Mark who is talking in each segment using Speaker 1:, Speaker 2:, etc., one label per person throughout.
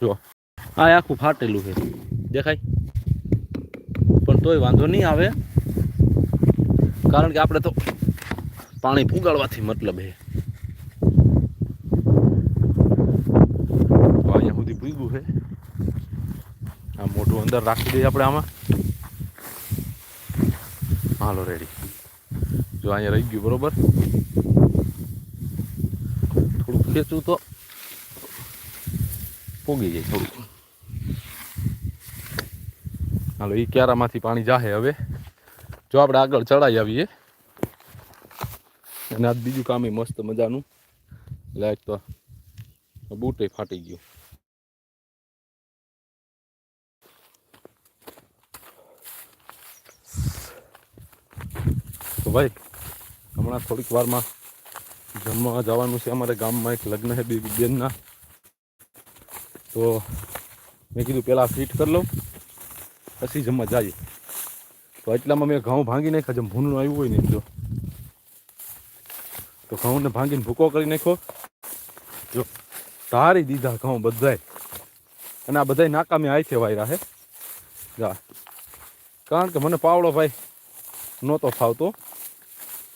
Speaker 1: જો. આ આખું ફાટેલું છે. દેખાય? પણ તોય વાંધો નહીં આવે. કારણ કે આપણે તો પાણી ફુગાડવાથી મતલબ છે. અહીંયા સુધી પૂગ્યું છે. આ મોઢું અંદર રાખી દઈએ આપણે આમાં. હાલો રેડી જો અહીંયા રહી ગયું, બરોબર? થોડુંક ખેંચું તો. પોગી જાય થોડું હાલો એ ક્યારામાંથી પાણી જાહે હવે? જો આપણે આગળ ચડાઈ આવીએ. અને આ બીજું કામ એ મસ્ત મજાનું. લાઈટ તો બૂટે ફાટી ગયું. તો ભાઈ, હમણાં થોડીક વારમાં જમવા જવાનું છે. અમારે ગામમાં એક લગ્ન છે બે બેનના. તો મેં કીધું પહેલાં ફિટ કરી લઉં, પછી જમવા જઈએ. તો એટલામાં મેં ઘઉં ભાંગી નાખ્યા જેમ ભૂનું આવ્યું હોય ને જો. તો ઘઉંને ભાંગીને ભૂકો કરી નાખ્યો. જો, ધારી દીધા ઘઉં બધાય. અને આ બધાય નાકામે આઈ છે વાયરા હે. જા. કારણ કે મને પાવડો ભાઈ નહોતો ફાવતો.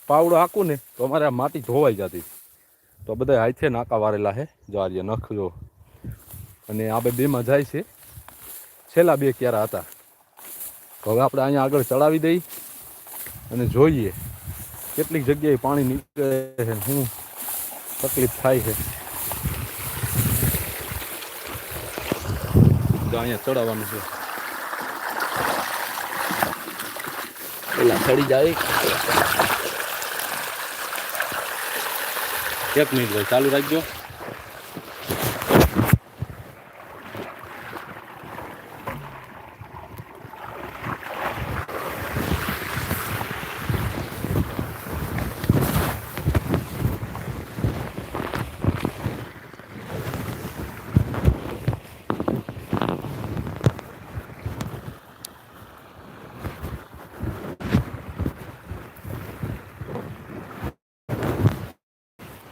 Speaker 1: પાવડો હાકું ને તો અમારે માટી ધોવાઈ જતી. તો બધા હાથે નાકા વારેલા હે. જો આ નખ જો. અને આ બેમાં જાય છે. છેલ્લા બે ક્યારા હતા. તો હવે આપણે અહીંયા આગળ ચડાવી દઈ અને જોઈએ કેટલીક જગ્યાએ પાણી નીકળે છે શું તકલીફ થાય છે. અહીંયા ચડાવવાનું છે. પેલા ચડી જાય. એક મિનિટ ચાલુ રાખજો.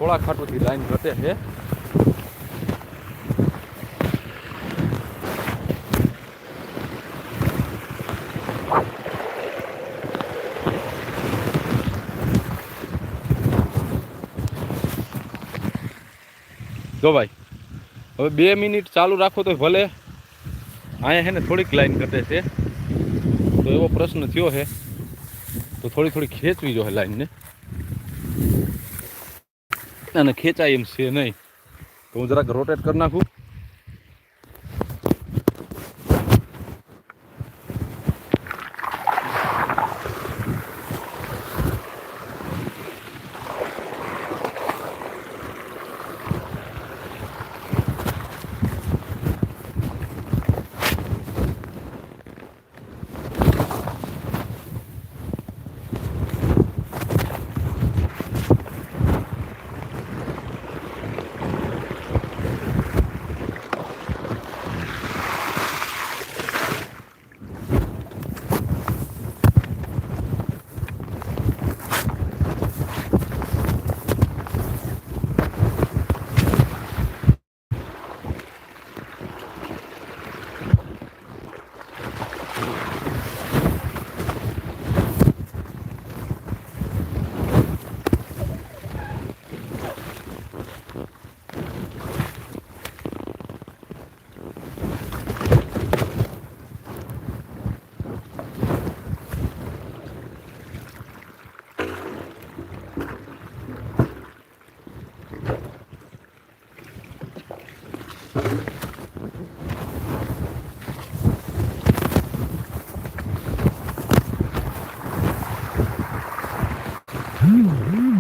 Speaker 1: થોડા ખાટોથી લાઈન ઘટે છે જો ભાઈ હવે બે મિનિટ ચાલુ રાખો તો ભલે. અહીંયા છે ને થોડીક લાઈન ઘટે છે. તો એવો પ્રશ્ન થયો છે તો થોડી થોડી ખેંચવી જોઈએ લાઈનને. અને ખેંચાય એમ છે નહીં. તો હું જરાક રોટેટ કરી નાખું. 음. 음.